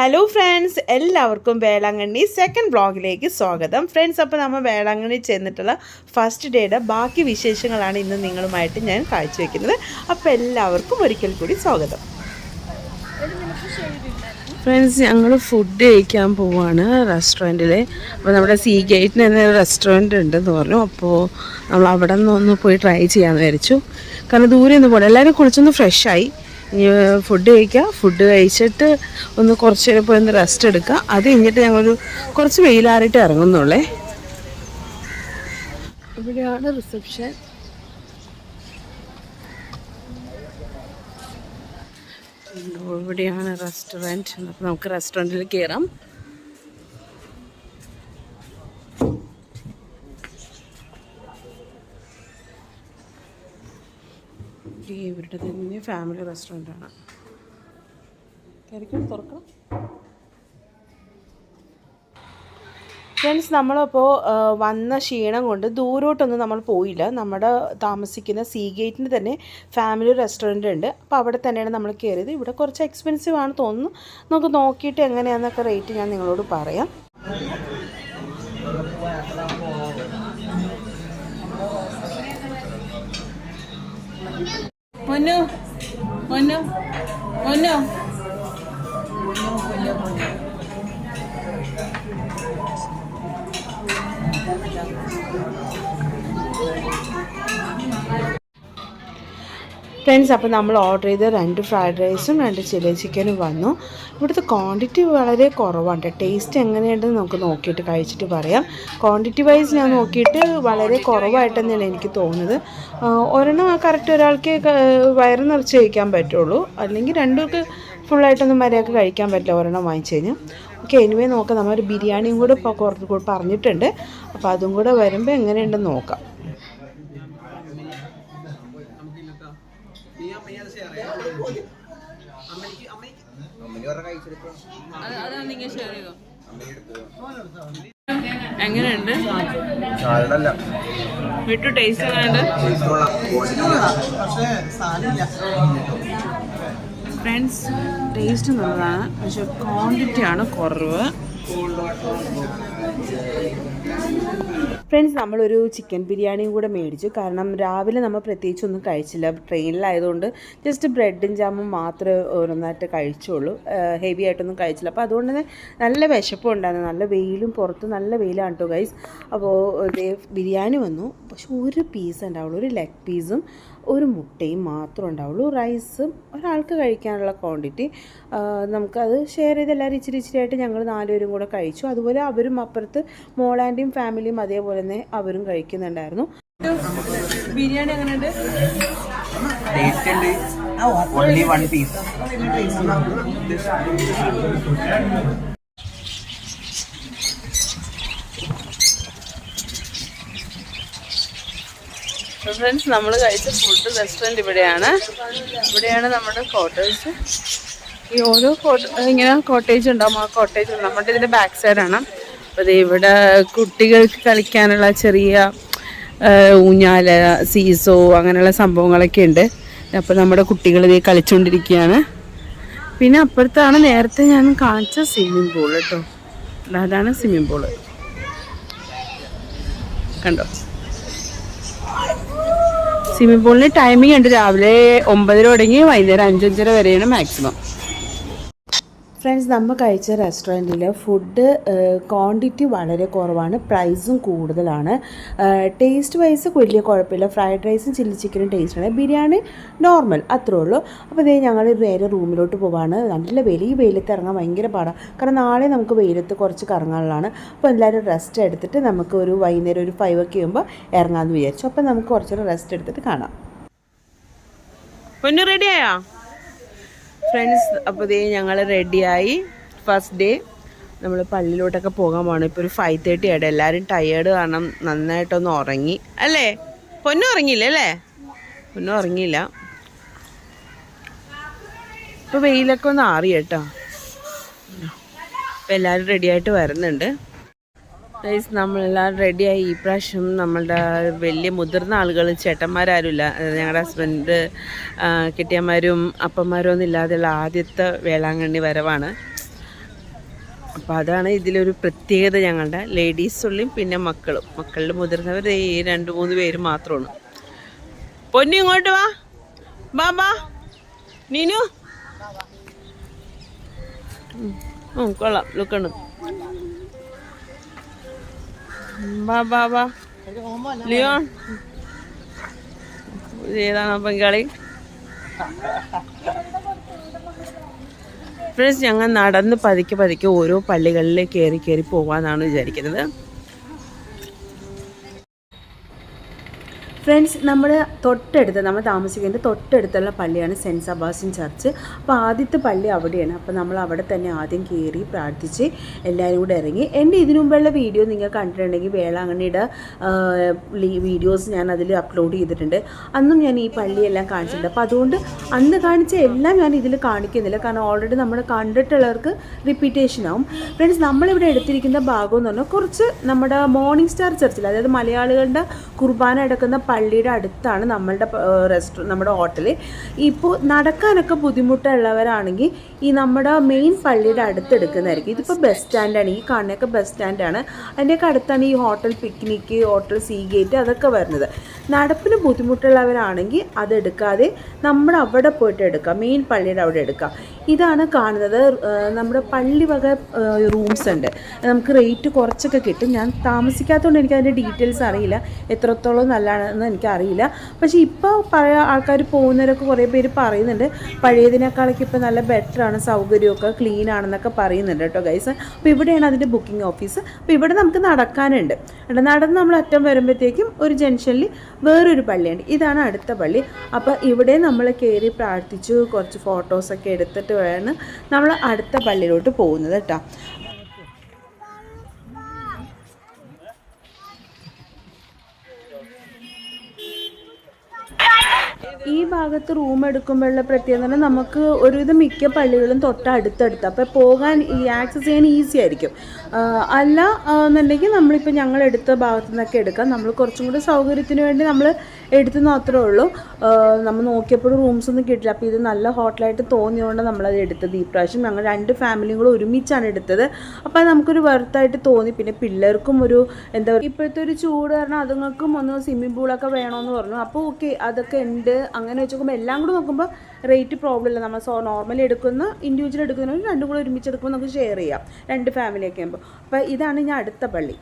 Hello friends എല്ലാവർക്കും Velankanni second വ്ളോഗിലേക്ക് സ്വാഗതം. ഫ്രണ്ട്സ് അപ്പോൾ നമ്മൾ വേളാങ്കണ്ണി ചെന്നിട്ടുള്ള ഫസ്റ്റ് ഡേയുടെ ബാക്കി വിശേഷങ്ങളാണ് ഇന്ന് നിങ്ങളുമായിട്ട് ഞാൻ കാഴ്ചവെക്കുന്നത്. അപ്പോൾ എല്ലാവർക്കും ഒരിക്കൽ കൂടി സ്വാഗതം. ഫ്രണ്ട്സ് ഞങ്ങൾ ഫുഡ് കഴിക്കാൻ പോവാണ് റെസ്റ്റോറന്റിൽ അപ്പോൾ നമ്മുടെ സീ ഗേറ്റിന് തന്നെ റെസ്റ്റോറന്റ് ഉണ്ടെന്ന് പറഞ്ഞു. അപ്പോൾ നമ്മൾ അവിടെ നിന്ന് ഒന്ന് പോയി ട്രൈ ചെയ്യാമെന്ന് വിചാരിച്ചു. കാരണം ദൂരെ ഒന്ന് പോകണം എല്ലാവരും കുളിച്ചൊന്ന് ഫ്രഷായി ഫുഡ് കഴിക്കുക ഫുഡ് കഴിച്ചിട്ട് ഒന്ന് കുറച്ച് നേരം പോയി ഒന്ന് റെസ്റ്റ് എടുക്കുക അത് കഴിഞ്ഞിട്ട് ഞങ്ങളൊരു കുറച്ച് വെയിലാറിയിട്ട് ഇറങ്ങുന്നുള്ളേ. ഇവിടെയാണ് റിസപ്ഷൻ ഇവിടെയാണ് റെസ്റ്റോറന്റ് അപ്പോൾ നമുക്ക് റെസ്റ്റോറന്റിൽ കയറാം ഈ ഇവരുടെ തന്നെ ഫാമിലി റെസ്റ്റോറന്റ് ആണ്. തുറക്കണം? തുറക്കാം ഫ്രണ്ട്സ് നമ്മളപ്പോൾ വന്ന ക്ഷീണം കൊണ്ട് ദൂരോട്ടൊന്നും നമ്മൾ പോയില്ല. നമ്മുടെ താമസിക്കുന്ന സീ ഗേറ്റിന് തന്നെ ഫാമിലി റെസ്റ്റോറന്റ് ഉണ്ട്. അപ്പോൾ അവിടെ തന്നെയാണ് നമ്മൾ കയറിയത്. ഇവിടെ കുറച്ച് എക്സ്പെൻസീവ് ആണ് തോന്നുന്നു. നമുക്ക് നോക്കിയിട്ട് എങ്ങനെയാണെന്നൊക്കെ റേറ്റ് ഞാൻ നിങ്ങളോട് പറയാം. പൊന്നു പൊന്നു പൊന്നു ഫ്രണ്ട്സ് അപ്പോൾ നമ്മൾ ഓർഡർ ചെയ്ത രണ്ട് ഫ്രൈഡ് റൈസും രണ്ട് ചില്ലി ചിക്കനും വന്നു. ഇവിടുത്തെ ക്വാണ്ടിറ്റി വളരെ കുറവാണ് ടേസ്റ്റ് എങ്ങനെയുണ്ടെന്ന് നമുക്ക് നോക്കിയിട്ട് കഴിച്ചിട്ട് പറയാം. ക്വാണ്ടിറ്റി വൈസ് ഞാൻ നോക്കിയിട്ട് വളരെ കുറവായിട്ടെന്നാണ് എനിക്ക് തോന്നുന്നത്. ഒരെണ്ണം കറക്റ്റ് ഒരാൾക്ക് വയറ് നിറച്ച് കഴിക്കാൻ പറ്റുള്ളൂ. അല്ലെങ്കിൽ രണ്ടുപേർക്ക് ഫുള്ളായിട്ടൊന്നും മര്യാദയ്ക്ക് കഴിക്കാൻ പറ്റില്ല ഒരെണ്ണം വാങ്ങിച്ചു കഴിഞ്ഞാൽ. ഓക്കെ എനിവേ നോക്കാം. നമ്മൾ ബിരിയാണിയും കൂടെ ഇപ്പോൾ കുറച്ച് പറഞ്ഞിട്ടുണ്ട്. അപ്പോൾ അതും കൂടെ വരുമ്പോൾ എങ്ങനെയുണ്ടെന്ന് നോക്കാം. അതാണ് നിങ്ങൾ ഷെയർ ചെയ്തോ എങ്ങനെയുണ്ട് വിട്ടു ടേസ്റ്റ് എങ്ങനെയുണ്ട് ഫ്രണ്ട്സ് ടേസ്റ്റ് നല്ലതാണ്. പക്ഷെ ക്വാണ്ടിറ്റി ആണ് കുറവ്. ഫ്രണ്ട്സ് നമ്മളൊരു ചിക്കൻ ബിരിയാണിയും കൂടെ മേടിച്ചു. കാരണം രാവിലെ നമ്മൾ പ്രത്യേകിച്ച് ഒന്നും കഴിച്ചില്ല. ട്രെയിനിലായതുകൊണ്ട് ജസ്റ്റ് ബ്രെഡും ജാമും മാത്രമേ ഓരോന്നായിട്ട് കഴിച്ചുള്ളൂ. ഹെവി ആയിട്ടൊന്നും കഴിച്ചില്ല. അപ്പോൾ അതുകൊണ്ട് തന്നെ നല്ല വിശപ്പും ഉണ്ടായിരുന്നു. നല്ല വെയിലും പുറത്ത് നല്ല വെയിലാണ് കേട്ടോ ഗൈസ് അപ്പോൾ ബിരിയാണി വന്നു. പക്ഷെ ഒരു പീസ് ഉണ്ടാവുള്ളൂ. ഒരു ലെഗ് പീസും ഒരു മുട്ടയും മാത്രം ഉണ്ടാവുള്ളൂ. റൈസും ഒരാൾക്ക് കഴിക്കാനുള്ള ക്വാണ്ടിറ്റി. നമുക്കത് ഷെയർ ചെയ്ത് എല്ലാവരും ഇച്ചിരി ഇച്ചിരി ആയിട്ട് ഞങ്ങൾ നാലുപേരും കൂടെ കഴിച്ചു. അതുപോലെ അവരും അപ്പുറത്ത് മോളാന്റെയും ഫാമിലിയും അതേപോലെ തന്നെ അവരും കഴിക്കുന്നുണ്ടായിരുന്നു. ബിരിയാണി എങ്ങനെയുണ്ട്? ടേസ്റ്റ് ഉണ്ട്. ഓൺലി വൺ പീസ് ഫ്രണ്ട്സ് നമ്മൾ കഴിച്ച ഫുഡ് റെസ്റ്റോറന്റ് ഇവിടെയാണ്. ഇവിടെയാണ് നമ്മുടെ കോട്ടേജ് ഈ ഓരോ കോട്ട ഇങ്ങനെ കോട്ടേജ് ഉണ്ടാവും. ആ കോട്ടേജ് നമ്മുടെ ഇതിന്റെ ബാക്ക് സൈഡാണ് അപ്പോൾ ഇവിടെ കുട്ടികൾക്ക് കളിക്കാനുള്ള ചെറിയ ഊഞ്ഞാൽ സീസോ അങ്ങനെയുള്ള സംഭവങ്ങളൊക്കെ ഉണ്ട്. അപ്പോൾ നമ്മുടെ കുട്ടികൾ ഇത് കളിച്ചുകൊണ്ടിരിക്കുകയാണ് പിന്നെ അപ്പുറത്താണ് നേരത്തെ ഞാൻ കാണിച്ച സ്വിമ്മിംഗ് പൂൾ കേട്ടോ അതാണ് സ്വിമ്മിംഗ് പൂൾ കണ്ടോ? സ്വിമ്മിംഗ് പൂളിന് ടൈമിംഗ് ഉണ്ട്. രാവിലെ ഒമ്പതര തുടങ്ങി വൈകുന്നേരം അഞ്ചഞ്ചര വരെയാണ് മാക്സിമം ഫ്രണ്ട്സ് നമ്മൾ കഴിച്ച റെസ്റ്റോറന്റിൽ ഫുഡ് ക്വാണ്ടിറ്റി വളരെ കുറവാണ്. പ്രൈസും കൂടുതലാണ്. ടേസ്റ്റ് വൈസ് വലിയ കുഴപ്പമില്ല. ഫ്രൈഡ് റൈസും ചില്ലി ചിക്കനും ടേസ്റ്റാണ് ബിരിയാണി നോർമൽ അത്രേ ഉള്ളൂ. അപ്പോൾ ഇതേ ഞങ്ങൾ നേരെ റൂമിലോട്ട് പോവാണ്. നല്ല ഈ വെയിലത്ത് ഇറങ്ങാൻ ഭയങ്കര പാടാണ് കാരണം നാളെ നമുക്ക് വെയിലത്ത് കുറച്ച് കറങ്ങാനുള്ളതാണ്. അപ്പോൾ എല്ലാവരും റെസ്റ്റ് എടുത്തിട്ട് നമുക്ക് ഒരു വൈകുന്നേരം ഒരു ഫൈവ് ഒക്കെ ആകുമ്പോൾ ഇറങ്ങാമെന്ന് വിചാരിച്ചു. അപ്പോൾ നമുക്ക് കുറച്ചൊരു റെസ്റ്റ് എടുത്തിട്ട് കാണാം. പൊന്നു റെഡിയായോ ഫ്രണ്ട്സ് അപ്പോൾ ഇതേ ഞങ്ങൾ റെഡിയായി ഫസ്റ്റ് ഡേ നമ്മൾ പള്ളിയിലോട്ടൊക്കെ പോകാൻ പോകണം ഇപ്പോൾ ഒരു ഫൈവ് തേർട്ടി ആയിട്ട് എല്ലാവരും ടയേർഡ് കാരണം നന്നായിട്ടൊന്ന് ഉറങ്ങി. അല്ലേ? പൊന്നു ഉറങ്ങിയില്ല അല്ലേ? പൊന്നു ഉറങ്ങിയില്ല. ഇപ്പോൾ വെയിലൊക്കെ ഒന്ന് ആറി കേട്ടോ അപ്പോൾ എല്ലാവരും റെഡിയായിട്ട് വരുന്നുണ്ട്. ഗൈസ് നമ്മളെല്ലാം റെഡിയായി ഈ പ്രാവശ്യം നമ്മളുടെ വലിയ മുതിർന്ന ആളുകൾ ചേട്ടന്മാരാരുമില്ല. ഞങ്ങളുടെ ഹസ്ബൻഡ് കെട്ടിയന്മാരും അപ്പന്മാരും ഒന്നും ഇല്ലാതെയുള്ള ആദ്യത്തെ വേളാങ്കണ്ണി വരവാണ്. അപ്പോൾ അതാണ് ഇതിലൊരു പ്രത്യേകത ഞങ്ങളുടെ ലേഡീസുള്ളിയും പിന്നെ മക്കളും. മക്കളുടെ മുതിർന്നവർ ഈ രണ്ട് മൂന്ന് പേര് മാത്രമാണ് പൊന്നു ഇങ്ങോട്ട് വാ. ബാ ബാ നീനു. കൊള്ളാം. ലുക്കണ് ബാ ബാ ബാ ലിയോൺ. ഏതാണ് പങ്കാളി? ഫ്രണ്ട്സ് ഞങ്ങൾ നടന്ന് പതുക്കെ പതുക്കെ ഓരോ പള്ളികളിലേക്ക് കയറി കയറി പോകാമെന്നാണ് വിചാരിക്കുന്നത്. ഫ്രണ്ട്സ് നമ്മൾ തൊട്ടടുത്ത് നമ്മൾ താമസിക്കേണ്ട തൊട്ടടുത്തുള്ള പള്ളിയാണ് സെന്റ് സബാസിൻ ചർച്ച്. അപ്പോൾ ആദ്യത്തെ പള്ളി അവിടെയാണ്. അപ്പോൾ നമ്മൾ അവിടെ തന്നെ ആദ്യം കയറി പ്രാർത്ഥിച്ച് എല്ലാവരും കൂടെ ഇറങ്ങി. എന്റെ ഇതിനു മുമ്പുള്ള വീഡിയോ നിങ്ങൾ കണ്ടിട്ടുണ്ടെങ്കിൽ വേളാങ്കണ്ണിയുടെ വീഡിയോസ് ഞാൻ അതിൽ അപ്ലോഡ് ചെയ്തിട്ടുണ്ട്. അന്നും ഞാൻ ഈ പള്ളിയെല്ലാം കാണിച്ചിട്ടുണ്ട്. അപ്പോൾ അതുകൊണ്ട് അന്ന് കാണിച്ച എല്ലാം ഞാൻ ഇതിൽ കാണിക്കുന്നില്ല. കാരണം ഓൾറെഡി നമ്മൾ കണ്ടിട്ടുള്ളവർക്ക് റിപ്പീറ്റേഷൻ ആവും. ഫ്രണ്ട്സ് നമ്മളിവിടെ എടുത്തിരിക്കുന്ന ഭാഗം എന്ന് പറഞ്ഞാൽ കുറച്ച് നമ്മുടെ മോർണിംഗ് സ്റ്റാർ ചർച്ചിൽ അതായത് മലയാളികളുടെ കുർബാന എടുക്കുന്ന പള്ളിയുടെ അടുത്താണ് നമ്മളുടെ റെസ്റ്റോ നമ്മുടെ ഹോട്ടൽ ഇപ്പോൾ നടക്കാനൊക്കെ ബുദ്ധിമുട്ടുള്ളവരാണെങ്കിൽ ഈ നമ്മുടെ മെയിൻ പള്ളിയുടെ അടുത്ത് എടുക്കുന്നതായിരിക്കും. ഇതിപ്പോൾ ബസ് സ്റ്റാൻഡാണ് ഈ കാണുന്നൊക്കെ ബസ് സ്റ്റാൻഡാണ് അതിന്റെയൊക്കെ അടുത്താണ് ഈ hotel picnic hotel sea gate അതൊക്കെ വരുന്നത്. നടപ്പിന് ബുദ്ധിമുട്ടുള്ളവരാണെങ്കിൽ അതെടുക്കാതെ നമ്മൾ അവിടെ പോയിട്ട് എടുക്കാം. മെയിൻ പള്ളിയുടെ അവിടെ എടുക്കാം. ഇതാണ് കാണുന്നത്. നമ്മുടെ പള്ളി വക റൂംസ് ഉണ്ട്. നമുക്ക് റേറ്റ് കുറച്ചൊക്കെ കിട്ടും. ഞാൻ താമസിക്കാത്തതുകൊണ്ട് എനിക്ക് അതിന്റെ ഡീറ്റെയിൽസ് അറിയില്ല. എത്രത്തോളം നല്ലതാണെന്ന് എനിക്കറിയില്ല പക്ഷേ ഇപ്പോൾ പഴയ ആൾക്കാർ പോകുന്നവരൊക്കെ കുറേ പേര് പറയുന്നുണ്ട്. പഴയതിനേക്കാളൊക്കെ ഇപ്പോൾ നല്ല ബെറ്ററാണ് സൗകര്യമൊക്കെ ക്ലീൻ ആണെന്നൊക്കെ പറയുന്നുണ്ട് കേട്ടോ ഗൈസ് അപ്പോൾ ഇവിടെയാണ് അതിന്റെ ബുക്കിംഗ് ഓഫീസ് അപ്പോൾ ഇവിടെ നമുക്ക് നടക്കാനുണ്ട്. എന്നിട്ട് നടന്ന് നമ്മൾ അറ്റം വരുമ്പോഴത്തേക്കും ഒരു ജംഗ്ഷനിൽ വേറൊരു പള്ളിയുണ്ട്. ഇതാണ് അടുത്ത പള്ളി. അപ്പോൾ ഇവിടെ നമ്മൾ കയറി പ്രാർത്ഥിച്ചു കുറച്ച് ഫോട്ടോസൊക്കെ എടുത്തിട്ട് വേണം നമ്മൾ അടുത്ത പള്ളിയിലോട്ട് പോകുന്നത് കേട്ടോ. ഈ ഭാഗത്ത് റൂം എടുക്കുമ്പോഴുള്ള പ്രത്യേകത നമുക്ക് ഒരുവിധം മിക്ക പള്ളികളും തൊട്ട് അടുത്തടുത്ത് അപ്പോൾ പോകാൻ ഈ ആക്സസ് ചെയ്യാൻ ഈസി ആയിരിക്കും. അല്ല എന്നുണ്ടെങ്കിൽ നമ്മളിപ്പോൾ ഞങ്ങൾ എടുത്ത ഭാഗത്തു നിന്നൊക്കെ എടുക്കാം. നമ്മൾ കുറച്ചും കൂടി സൗകര്യത്തിന് വേണ്ടി നമ്മൾ എടുത്തു മാത്രമേ ഉള്ളൂ. നമ്മൾ നോക്കിയപ്പോഴും റൂംസ് ഒന്നും കിട്ടില്ല അപ്പോൾ ഇത് നല്ല ഹോട്ടലായിട്ട് തോന്നിയതുകൊണ്ട് നമ്മളത് എടുത്തത് ഈ പ്രാവശ്യം. ഞങ്ങൾ രണ്ട് ഫാമിലിയും കൂടെ ഒരുമിച്ചാണ് എടുത്തത്. അപ്പോൾ അത് നമുക്കൊരു വെറുത്തായിട്ട് തോന്നി. പിന്നെ പിള്ളേർക്കും ഒരു എന്താ പറയുക ഇപ്പോഴത്തെ ഒരു ചൂട് കാരണം അതുങ്ങൾക്കും ഒന്ന് സ്വിമ്മിംഗ് പൂളൊക്കെ വേണമെന്ന് പറഞ്ഞു. അപ്പോൾ ഓക്കെ അതൊക്കെ ഉണ്ട്. അങ്ങനെ വെച്ച് നോക്കുമ്പോൾ എല്ലാം കൂടെ നോക്കുമ്പോൾ റേറ്റ് പ്രോബ്ലം ഇല്ല. നമ്മൾ സോ നോർമലി എടുക്കുന്ന ഇൻഡിവിജ്വൽ എടുക്കുന്നവർ രണ്ടും കൂടെ ഒരുമിച്ച് എടുക്കുമ്പോൾ നമുക്ക് ഷെയർ ചെയ്യാം. രണ്ട് ഫാമിലിയൊക്കെ ആകുമ്പോൾ അപ്പോൾ ഇതാണ് ഞാൻ അടുത്ത പള്ളി.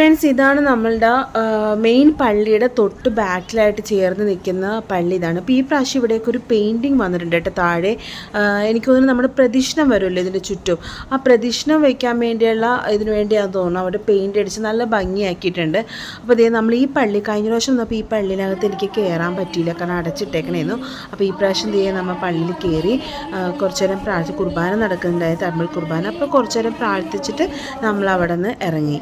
ഫ്രണ്ട്സ് ഇതാണ് നമ്മളുടെ മെയിൻ പള്ളിയുടെ തൊട്ട് ബാക്കിലായിട്ട് ചേർന്ന് നിൽക്കുന്ന പള്ളി ഇതാണ്. അപ്പോൾ ഈ പ്രാവശ്യം ഇവിടെയൊക്കെ ഒരു പെയിന്റിങ് വന്നിട്ടുണ്ട് കേട്ടോ താഴെ. എനിക്ക് തോന്നുന്നു നമ്മുടെ പ്രദക്ഷിണം വരുമല്ലോ ഇതിന്റെ ചുറ്റും. ആ പ്രദക്ഷിണം വയ്ക്കാൻ വേണ്ടിയുള്ള ഇതിന് വേണ്ടിയാണ് തോന്നുന്നു അവിടെ പെയിന്റ് അടിച്ച് നല്ല ഭംഗിയാക്കിയിട്ടുണ്ട്. അപ്പോൾ ഇതേ നമ്മൾ ഈ പള്ളി കഴിഞ്ഞ പ്രാവശ്യം വന്നപ്പോൾ ഈ പള്ളിയിനകത്ത് എനിക്ക് കയറാൻ പറ്റിയില്ല. കാരണം അടച്ചിട്ടേക്കണേന്നു. അപ്പോൾ ഈ പ്രാവശ്യം ചെയ്യാൻ നമ്മൾ പള്ളിയിൽ കയറി കുറച്ചു നേരം പ്രാർത്ഥി കുർബാന നടക്കുന്നുണ്ടായി തമിഴ് കുർബാന. അപ്പോൾ കുറച്ചു നേരം പ്രാർത്ഥിച്ചിട്ട് നമ്മൾ അവിടെ നിന്ന് ഇറങ്ങി.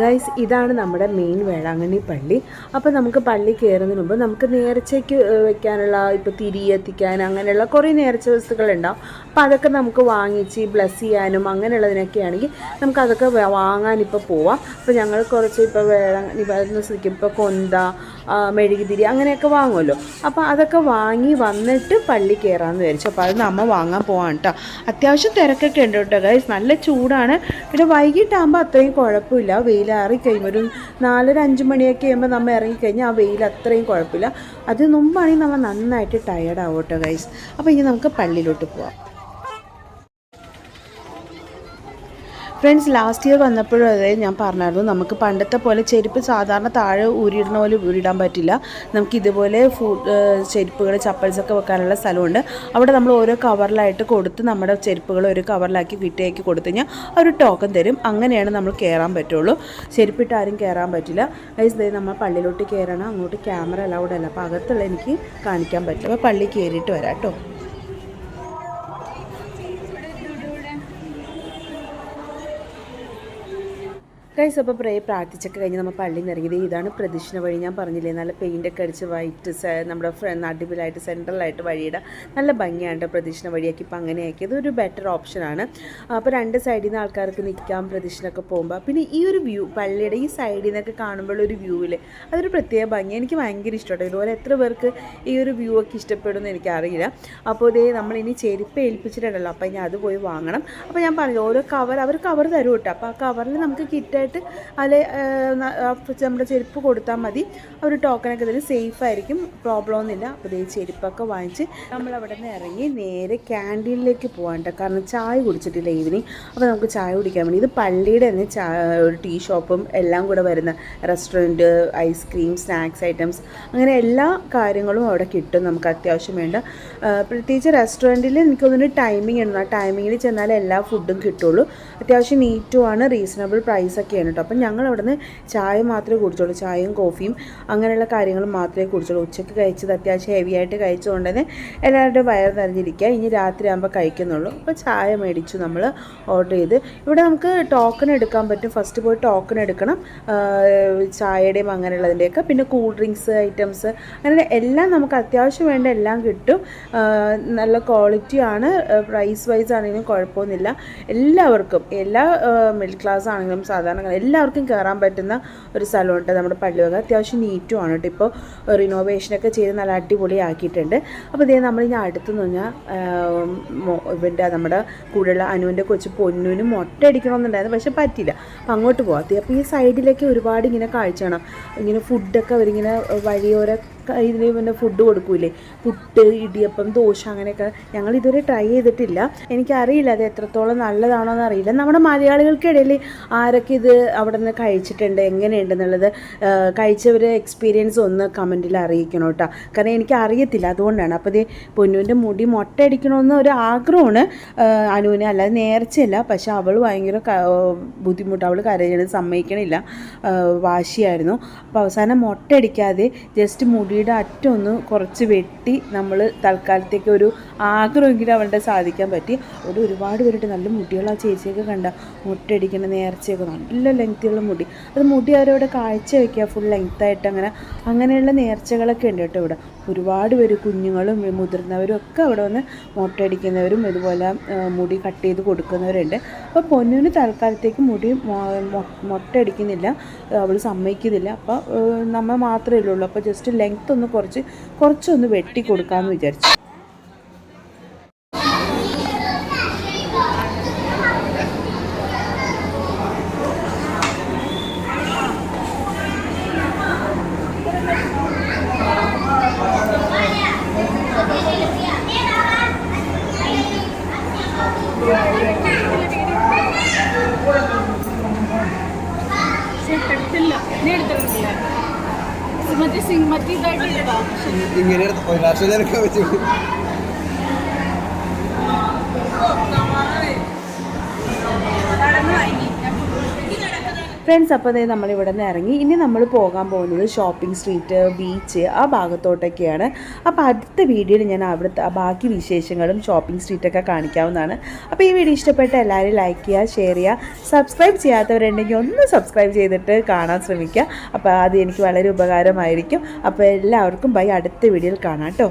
ഗൈസ് ഇതാണ് നമ്മുടെ മെയിൻ വേളാങ്കണ്ണി പള്ളി. അപ്പോൾ നമുക്ക് പള്ളി കയറുന്നതിന് മുമ്പ് നമുക്ക് നേർച്ചയ്ക്ക് വെക്കാനുള്ള ഇപ്പോൾ തിരി എത്തിക്കാൻ അങ്ങനെയുള്ള കുറേ നേർച്ച വസ്തുക്കളുണ്ടാവും. അപ്പോൾ അതൊക്കെ നമുക്ക് വാങ്ങിച്ച് ബ്ലസ് ചെയ്യാനും അങ്ങനെയുള്ളതിനൊക്കെ ആണെങ്കിൽ നമുക്ക് അതൊക്കെ വാങ്ങാൻ ഇപ്പോൾ പോവാം. അപ്പോൾ ഞങ്ങൾ കുറച്ച് ഇപ്പോൾ വേളാങ്കണ്ണി സ്ഥിതിക്ക് ഇപ്പോൾ കൊന്ത മെഴുകുതിരി അങ്ങനെയൊക്കെ വാങ്ങുമല്ലോ. അപ്പോൾ അതൊക്കെ വാങ്ങി വന്നിട്ട് പള്ളി കയറാമെന്ന് വിചാരിച്ചു. അപ്പോൾ അത് അമ്മ വാങ്ങാൻ പോവാണ് കേട്ടോ അത്യാവശ്യം തിരക്കൊക്കെ ഉണ്ട് കേട്ടോ ഗൈസ് നല്ല ചൂടാണ്. പിന്നെ വൈകിട്ടാകുമ്പോൾ അത്രയും കുഴപ്പമില്ല. വെയിലാറി കഴിയുമ്പോൾ ഒരു നാലര അഞ്ച് മണിയൊക്കെ ആകുമ്പോൾ നമ്മൾ ഇറങ്ങിക്കഴിഞ്ഞാൽ ആ വെയിൽ അത്രയും കുഴപ്പമില്ല. അതിന് മുമ്പാണെങ്കിൽ നമ്മൾ നന്നായിട്ട് ടയേർഡാവും കേട്ടോ ഗൈസ് അപ്പോൾ ഇനി നമുക്ക് പള്ളിയിലോട്ട് പോവാം. ഫ്രണ്ട്സ് ലാസ്റ്റ് ഇയർ വന്നപ്പോഴും ഞാൻ പറഞ്ഞായിരുന്നു. നമുക്ക് പണ്ടത്തെ പോലെ ചെരുപ്പ് സാധാരണ താഴെ ഊരിയിടുന്ന പോലെ ഊരിടാൻ പറ്റില്ല. നമുക്ക് ഇതുപോലെ ഫുഡ് ചെരുപ്പുകൾ ചപ്പൽസൊക്കെ വെക്കാനുള്ള സ്ഥലമുണ്ട്. അവിടെ നമ്മൾ ഓരോ കവറിലായിട്ട് കൊടുത്ത് നമ്മുടെ ചെരുപ്പുകൾ ഒരു കവറിലാക്കി വീട്ടിലേക്ക് കൊടുത്തു കഴിഞ്ഞാൽ ഒരു ടോക്കൺ തരും. അങ്ങനെയാണ് നമ്മൾ കയറാൻ പറ്റുള്ളൂ. ചെരുപ്പിട്ട് ആരും കയറാൻ പറ്റില്ല. ദേ നമ്മൾ പള്ളിയിലോട്ട് കയറണം. അങ്ങോട്ട് ക്യാമറ അലൗഡ് അല്ല. അപ്പോൾ അകത്തുള്ള എനിക്ക് കാണിക്കാൻ പറ്റില്ല. അപ്പോൾ പള്ളി കയറിയിട്ട് വരാം കേട്ടോ. ഗൈസ് അപ്പോൾ പ്രേ പ്രാർത്ഥിച്ചൊക്കെ കഴിഞ്ഞ് നമ്മൾ പള്ളിയിൽ നിന്ന് ഇറങ്ങിയത് ഇതാണ് പ്രദക്ഷിണ വഴി. ഞാൻ പറഞ്ഞില്ലേ നല്ല പെയിന്റൊക്കെ അടിച്ച് വൈറ്റ് നമ്മുടെ ഫ്ര- നടുവിലായിട്ട് സെൻട്രലായിട്ട് വഴിയുടെ നല്ല ഭംഗിയാണ് പ്രദക്ഷിണ വഴിയാക്കി. ഇപ്പോൾ അങ്ങനെ ആക്കിയത് ഒരു ബെറ്റർ ഓപ്ഷനാണ്. അപ്പോൾ രണ്ട് സൈഡിൽ നിന്ന് ആൾക്കാർക്ക് നിൽക്കാം പ്രദക്ഷിണമൊക്കെ പോകുമ്പോൾ പിന്നെ ഈ ഒരു വ്യൂ പള്ളിയുടെ ഈ സൈഡിൽ നിന്നൊക്കെ കാണുമ്പോൾ ഒരു വ്യൂവിൽ അതൊരു പ്രത്യേക ഭംഗി. എനിക്ക് ഭയങ്കര ഇഷ്ടമാണ് ഇതുപോലെ എത്ര പേർക്ക് ഈ ഒരു വ്യൂ ഒക്കെ ഇഷ്ടപ്പെടുമെന്ന് എനിക്കറിയില്ല. അപ്പോൾ ഇതേ നമ്മളിനി ചെരുപ്പ് ഏൽപ്പിച്ചിട്ടുണ്ടല്ലോ. അപ്പോൾ ഇനി അത് പോയി വാങ്ങണം. അപ്പോൾ ഞാൻ പറഞ്ഞു ഓരോ കവർ അവർ കവർ തരും കേട്ടോ അപ്പോൾ ആ കവറിൽ നമുക്ക് കിറ്റായിട്ട് അതിൽ നമ്മുടെ ചെരുപ്പ് കൊടുത്താൽ മതി. ഒരു ടോക്കണൊക്കെ ഇതിൽ സേഫ് ആയിരിക്കും പ്രോബ്ലം ഒന്നുമില്ല അപ്പോൾ ഇതേ ചെരുപ്പൊക്കെ വാങ്ങിച്ച് നമ്മൾ അവിടെ നിന്ന് ഇറങ്ങി നേരെ ക്യാന്റീനിലേക്ക് പോകാണ്ട് കാരണം ചായ കുടിച്ചിട്ടില്ല ഈവനിങ് അപ്പോൾ നമുക്ക് ചായ കുടിക്കാൻ വേണ്ടി. ഇത് പള്ളിയുടെ തന്നെ ഒരു ടീ ഷോപ്പും എല്ലാം കൂടെ വരുന്ന റെസ്റ്റോറന്റ് ഐസ്ക്രീം സ്നാക്സ് ഐറ്റംസ് അങ്ങനെ എല്ലാ കാര്യങ്ങളും അവിടെ കിട്ടും നമുക്ക് അത്യാവശ്യം വേണ്ട. പ്രത്യേകിച്ച് റെസ്റ്റോറന്റിൽ എനിക്ക് ടൈമിംഗ് ഉണ്ട് ആ ടൈമിങ്ങിൽ ചെന്നാൽ എല്ലാ ഫുഡും കിട്ടുള്ളൂ. അത്യാവശ്യം നീറ്റുമാണ് റീസണബിൾ പ്രൈസൊക്കെയാണ് കേട്ടോ അപ്പം ഞങ്ങൾ അവിടുന്ന് ചായ മാത്രമേ കുടിച്ചുള്ളൂ. ചായയും കോഫിയും അങ്ങനെയുള്ള കാര്യങ്ങൾ മാത്രമേ കുടിച്ചുള്ളൂ. ഉച്ചയ്ക്ക് കഴിച്ചത് അത്യാവശ്യം ഹെവി ആയിട്ട് കഴിച്ചുകൊണ്ട് തന്നെ എല്ലാവരുടെയും വയർ നിറഞ്ഞിരിക്കുക. ഇനി രാത്രി ആകുമ്പോൾ കഴിക്കുന്നുള്ളൂ. അപ്പോൾ ചായ മേടിച്ചു നമ്മൾ ഓർഡർ ചെയ്ത്. ഇവിടെ നമുക്ക് ടോക്കൺ എടുക്കാൻ പറ്റും. ഫസ്റ്റ് പോയി ടോക്കൺ എടുക്കണം. ചായയുടെയും അങ്ങനെയുള്ളതിന്റെയൊക്കെ. പിന്നെ കൂൾ ഡ്രിങ്ക്സ് ഐറ്റംസ് അങ്ങനെ എല്ലാം നമുക്ക് അത്യാവശ്യം വേണ്ട എല്ലാം കിട്ടും. നല്ല ക്വാളിറ്റിയാണ് പ്രൈസ് വൈസ് ആണെങ്കിലും കുഴപ്പമൊന്നുമില്ല. എല്ലാവർക്കും. എല്ലാ മിഡിൽ ക്ലാസ് ആണെങ്കിലും സാധാരണ എല്ലാവർക്കും കയറാൻ പറ്റുന്ന ഒരു സ്ഥലമുണ്ട് നമ്മുടെ പള്ളിവക. അത്യാവശ്യം നീറ്റുമാണ് കേട്ടോ. ഇപ്പോൾ റിനോവേഷനൊക്കെ ചെയ്ത് നല്ല അടിപൊളിയാക്കിയിട്ടുണ്ട്. അപ്പോൾ ഇതേ നമ്മളിനി അടുത്തെന്ന് പറഞ്ഞാൽ ഇവന്റെ നമ്മുടെ കൂടെയുള്ള അനുവിന്റെ കൊച്ചു പൊന്നുവിനും മുട്ട അടിക്കണമെന്നുണ്ടായിരുന്നു. പക്ഷെ പറ്റില്ല അപ്പം അങ്ങോട്ട് പോകാത്തി അപ്പോൾ ഈ സൈഡിലൊക്കെ ഒരുപാട് ഇങ്ങനെ കാഴ്ച കാണാം. ഇങ്ങനെ ഫുഡൊക്കെ അവരിങ്ങനെ വഴിയോര ഇതിന് പിന്നെ ഫുഡ് കൊടുക്കൂലേ? പുട്ട് ഇടിയപ്പം ദോശ അങ്ങനെയൊക്കെ ഞങ്ങൾ ഇതുവരെ ട്രൈ ചെയ്തിട്ടില്ല. എനിക്കറിയില്ല അത് എത്രത്തോളം നല്ലതാണോ എന്ന് അറിയില്ല. നമ്മുടെ മലയാളികൾക്കിടയിൽ ആരൊക്കെ ഇത് അവിടെ നിന്ന് കഴിച്ചിട്ടുണ്ട് എങ്ങനെയുണ്ടെന്നുള്ളത് കഴിച്ചവർ എക്സ്പീരിയൻസ് ഒന്ന് കമന്റിൽ അറിയിക്കണം കേട്ടോ. കാരണം എനിക്ക് അറിയത്തില്ല അതുകൊണ്ടാണ്. അപ്പോൾ ഇത് പൊന്നുവിന്റെ മുടി മൊട്ടയടിക്കണമെന്ന് ഒരു ആഗ്രഹമാണ്. അനുവിനെ അല്ലാതെ നേർച്ചയല്ല പക്ഷെ അവൾ ഭയങ്കര ബുദ്ധിമുട്ട്. അവൾ കരയണത് സമ്മതിക്കണില്ല. വാശിയായിരുന്നു. അപ്പോൾ അവസാനം മൊട്ടയടിക്കാതെ ജസ്റ്റ് മുടിയുടെ അറ്റം ഒന്ന് കുറച്ച് വെട്ടി നമ്മൾ തൽക്കാലത്തേക്ക് ഒരു ആഗ്രഹമെങ്കിലും അവളുടെ സാധിക്കാൻ പറ്റി. അവിടെ ഒരുപാട് പേരുടെ നല്ല മുടിയുള്ള ആ ചേച്ചിയൊക്കെ കണ്ട. മുട്ടയടിക്കുന്ന നേർച്ചയൊക്കെ നല്ല ലെങ്ത്തിലുള്ള മുടി. അത് മുടി അവരവിടെ കാഴ്ച വയ്ക്കുക ഫുൾ ലെങ്ത്തായിട്ട് അങ്ങനെ. അങ്ങനെയുള്ള നേർച്ചകളൊക്കെ ഉണ്ട് കേട്ടോ ഇവിടെ. ഒരുപാട് പേര് കുഞ്ഞുങ്ങളും മുതിർന്നവരും ഒക്കെ അവിടെ വന്ന് മുട്ടയടിക്കുന്നവരും ഇതുപോലെ മുടി കട്ട് ചെയ്ത് കൊടുക്കുന്നവരുണ്ട്. അപ്പോൾ പൊന്നുവിന് തൽക്കാലത്തേക്ക് മുടി മുട്ടയടിക്കുന്നില്ല. അവൾ സമ്മതിക്കുന്നില്ല. അപ്പോൾ നമ്മൾ മാത്രമേ ഉള്ളൂ. അപ്പോൾ ജസ്റ്റ് ലെങ്ത് ഒന്ന് കുറച്ച് കുറച്ചൊന്ന് വെട്ടി കൊടുക്കാമെന്ന് വിചാരിച്ചു. ഇങ്ങനെ ഒരു പ്രാവശ്യം നിനക്ക് വെച്ചു ഫ്രണ്ട്സ് അപ്പോൾ അതായത് നമ്മളിവിടെ നിന്ന് ഇറങ്ങി. ഇനി നമ്മൾ പോകാൻ പോകുന്നത് ഷോപ്പിംഗ് സ്ട്രീറ്റ് ബീച്ച് ആ ഭാഗത്തോട്ടൊക്കെയാണ്. അപ്പോൾ അടുത്ത വീഡിയോയിൽ ഞാൻ അവിടുത്തെ ബാക്കി വിശേഷങ്ങളും ഷോപ്പിംഗ് സ്ട്രീറ്റൊക്കെ കാണിക്കാവുന്നതാണ്. അപ്പോൾ ഈ വീഡിയോ ഇഷ്ടപ്പെട്ട എല്ലാവരും ലൈക്ക് ചെയ്യുക ഷെയർ ചെയ്യുക. സബ്സ്ക്രൈബ് ചെയ്യാത്തവരുണ്ടെങ്കിൽ ഒന്ന് സബ്സ്ക്രൈബ് ചെയ്തിട്ട് കാണാൻ ശ്രമിക്കുക. അപ്പോൾ അത് എനിക്ക് വളരെ ഉപകാരമായിരിക്കും. അപ്പോൾ എല്ലാവർക്കും ബൈ അടുത്ത വീഡിയോയിൽ കാണാം കേട്ടോ.